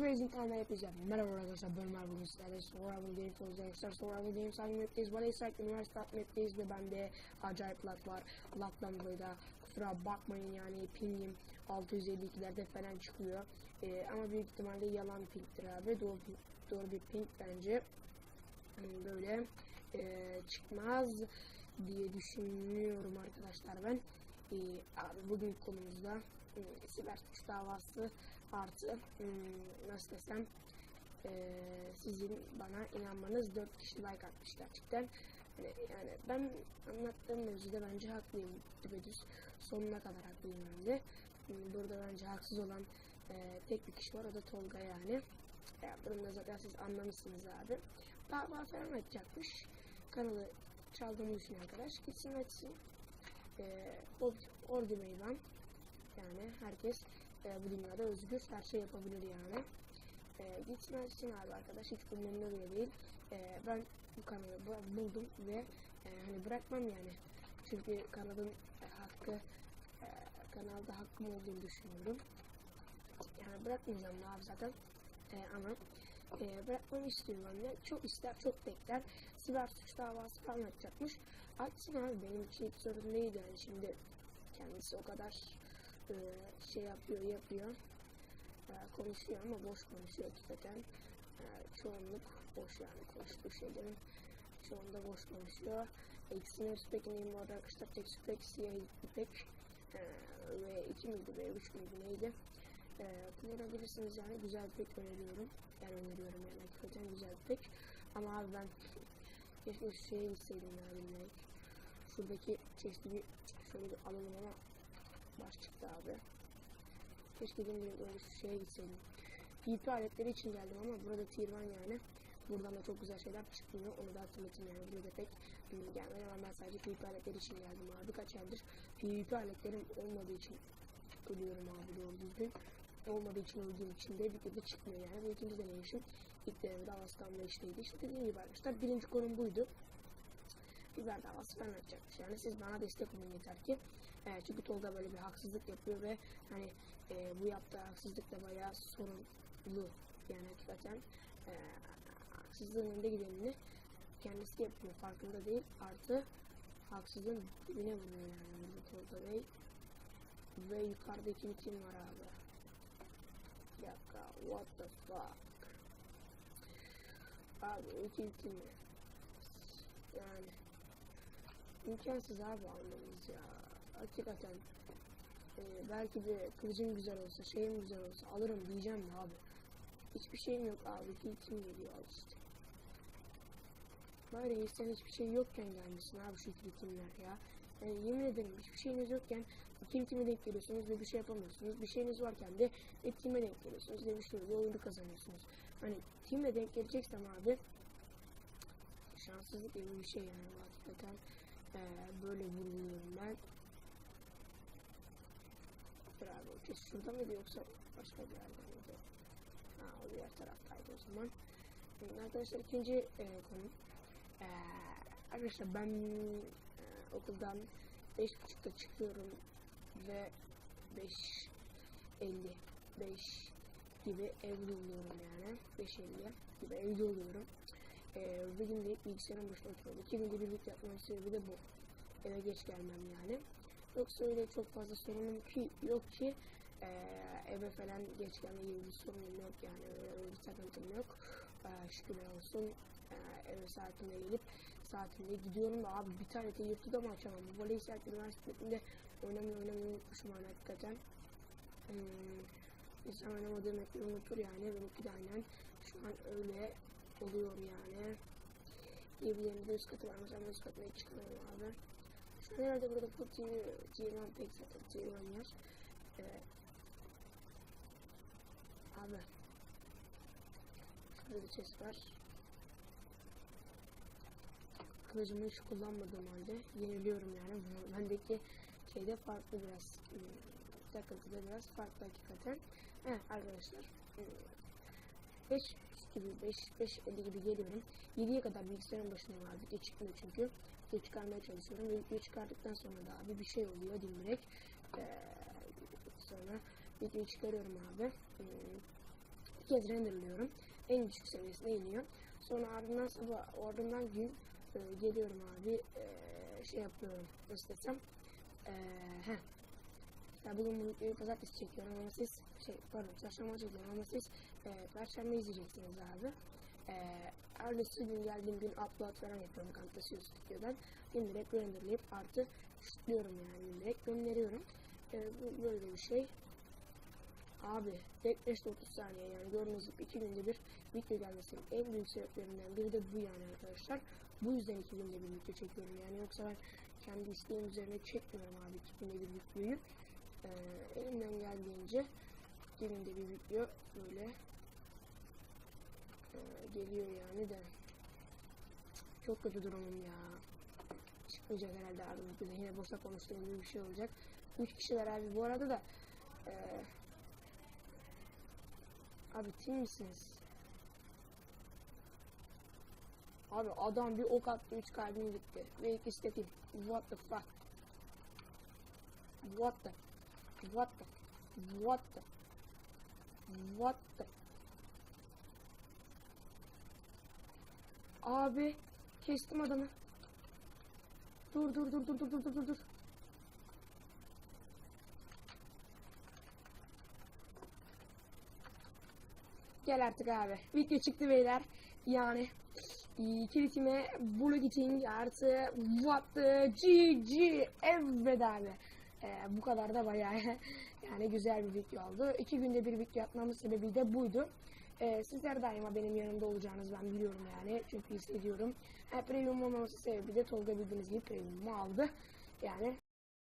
Raising Time yapacağım. Merhaba arkadaşlar ben Ömer bugün sizlerle Survival Games olacaklar. Survival Games hangi mapteyiz? Valeysert Üniversite mapteyiz ve bende acayip lag var. Lagdan dolayı da kusura bakmayın yani pingim 652'lerde falan çıkıyor. Ee, ama büyük ihtimalle yalan pingtir abi. Doğru, doğru bir ping bence. Yani böyle e, çıkmaz diye düşünüyorum arkadaşlar ben. Ee, abi bugün konumuzda e, siber suç davası artı e, nasıl desem e, sizin bana inanmanız 4 kişi like atmış gerçekten. Yani, yani ben anlattığım mevzuda bence haklıyım. Düpedüz sonuna kadar haklıyım ben de. Hmm, Burada bence haksız olan e, tek bir kişi var o da Tolga yani. Ya, bunu zaten siz anlamışsınız abi. Dava falan açacakmış. Kanalı çaldığımı düşünüyor arkadaş. Gitsin açsın. E, ordu meydan. Yani herkes e, bu dünyada özgür her şey yapabilir yani. E, gitsin açsın abi arkadaş hiç umurumda bile değil. E, ben bu kanalı bu- buldum ve e, hani bırakmam yani. Çünkü kanalın e, hakkı e, kanalda hakkım olduğunu düşünüyorum. Yani bırakmayacağım da abi zaten. E, ama e, bırakmamı istiyorum anne. Çok ister, çok bekler. Siber suç davası falan açacakmış. Açsın abi benim için hiç sorun değil yani şimdi kendisi o kadar e, şey yapıyor, yapıyor. E, konuşuyor ama boş konuşuyor hakikaten. E, çoğunluk boş yani konuştuğu şeylerin çoğunda boş konuşuyor. Eksine spek neyim var arkadaşlar. Tek spek, siyah ipek e, ve iki miydi ve üç müydü neydi? E, kullanabilirsiniz yani güzel bir pek öneriyorum. Yani öneriyorum yani hakikaten güzel bir pek. Ama abi ben keşke şeye gitseydim ya bilmek. Şuradaki çeşitli bir şöyle bir alalım ama baş çıktı abi. Keşke direkt öyle şeye gitseydim. PvP aletleri için geldim ama burada tier 1 yani. Buradan da çok güzel şeyler çıkmıyor. Onu da hatırlatayım yani. Burada pek hmm, gelmedi ama ben sadece PvP aletleri için geldim abi. Kaç aydır PvP aletlerim olmadığı için ölüyorum abi doğru düzgün. Olmadığı için öldüğüm için de bir de çıkmıyor yani. Bu ikinci deneyişim. İlk denemede Alaskan ve işteydi. İşte dediğim gibi arkadaşlar birinci konum buydu biber davası falan açacakmış. Yani siz bana destek olun yeter ki. E, çünkü Tolga böyle bir haksızlık yapıyor ve hani e, bu yaptığı haksızlık da bayağı sorunlu. Yani hakikaten e, haksızlığın önde gidenini kendisi yapıyor. Farkında değil. Artı haksızlığın dibine vuruyor yani Tolga Bey. Ve yukarıda ikinci kim var abi? Dakika. What the fuck? Abi ikinci ne? Yani imkansız abi almamız ya. Hakikaten e, belki de kılıcım güzel olsa, şeyim güzel olsa alırım diyeceğim de abi. Hiçbir şeyim yok abi. Kim geliyor al işte. Böyle insan hiçbir şey yokken gelmişsin abi şu ikilitimler ya. Yani yemin ederim hiçbir şeyiniz yokken ikilitime denk geliyorsunuz ve bir şey yapamıyorsunuz. Bir şeyiniz varken de etime denk geliyorsunuz ve bir şey oluyor, oyunu kazanıyorsunuz. Hani timle denk geleceksem abi şanssızlık gibi bir şey yani hakikaten ee, böyle vuruluyorum ben. Dur abi o kes şurada mıydı yoksa başka bir yerde miydi? Ha o diğer taraftaydı o zaman. Şimdi arkadaşlar ikinci e, konu. Ee, arkadaşlar ben e, okuldan 5.30'da çıkıyorum ve 5.50 5 gibi evde oluyorum yani. 5.50 gibi evde oluyorum. Ee, bir de bilgisayarın başına oturuyorum. İki günde birlikte yapmam sebebi de bu. Eve geç gelmem yani. Yoksa öyle çok fazla sorunum ki yok ki e, eve falan geç gelme gibi bir sorunum yok yani öyle, bir takıntım yok. E, şükürler olsun e, eve saatinde gelip saatinde gidiyorum abi bir tane de YouTube'da mı açamam? Bu Voleysel Üniversitesi'nde oynamayı oynamayı unutmuşum yani hakikaten. Hmm, insan oynamadığı mapleri unutur yani benimki de aynen şu an öyle oluyor yani. İyi bir yerinde üst katı var. Mesela ben üst katına çıkamıyorum abi. Herhalde burada TV, TV1 pek zaten TV1 yer. Ee, abi. Şurada bir chest var. Kılıcımı hiç kullanmadığım halde yeniliyorum yani. Bendeki şeyde farklı biraz. Hmm, takıntıda biraz farklı hakikaten. Evet arkadaşlar. Hmm, 5 gibi 5 5 50 gibi geliyorum. 7'ye kadar bilgisayarın başına var. Video çıkmıyor çünkü. Video çıkarmaya çalışıyorum. Ve video çıkardıktan sonra da abi bir şey oluyor dimdirek. Ee, sonra videoyu çıkarıyorum abi. Hmm, bir kez renderlıyorum. En düşük seviyesine iniyor. Sonra ardından sabah ardından gün e, geliyorum abi e, şey yapıyorum nasıl desem e. Ya bugün bu videoyu pazartesi çekiyorum ama siz şey pardon çarşamba çekiyorum ama siz e, perşembe izleyeceksiniz abi. E, ertesi gün geldiğim gün upload falan yapıyorum Camtasia Studio'dan. İndirek renderlayıp artı şutluyorum yani indirek gönderiyorum. E, bu böyle bir şey. Abi bekleşte 30 saniye yani gördüğünüz gibi 2 günde bir video gelmesinin en büyük sebeplerinden biri de bu yani arkadaşlar. Bu yüzden 2 günde bir video çekiyorum yani yoksa ben kendi isteğim üzerine çekmiyorum abi 2 günde bir videoyu. Ee, elimden geldiğince 2 günde bir video böyle e, geliyor yani de çok kötü durumum ya. Çıkmayacak herhalde videoda yine boşa konuştuğum gibi bir şey olacak. 3 kişiler abi bu arada da e, Abi tim misiniz? Abi adam bir ok attı 3 kalbim gitti. Ve ikisi de tim. What the fuck? What the? What the? What the? What the? Abi kestim adamı. Dur dur dur dur dur dur dur dur. Gel artık abi. Video çıktı beyler. Yani e, kilitime bu logiting artı what the GG evet abi. Ee, bu kadar da bayağı yani güzel bir video oldu. İki günde bir video atmamın sebebi de buydu. Ee, sizler daima benim yanımda olacağınız ben biliyorum yani. Çünkü hissediyorum. Ha, premium olmaması sebebi de Tolga bildiğiniz gibi premiumu aldı. Yani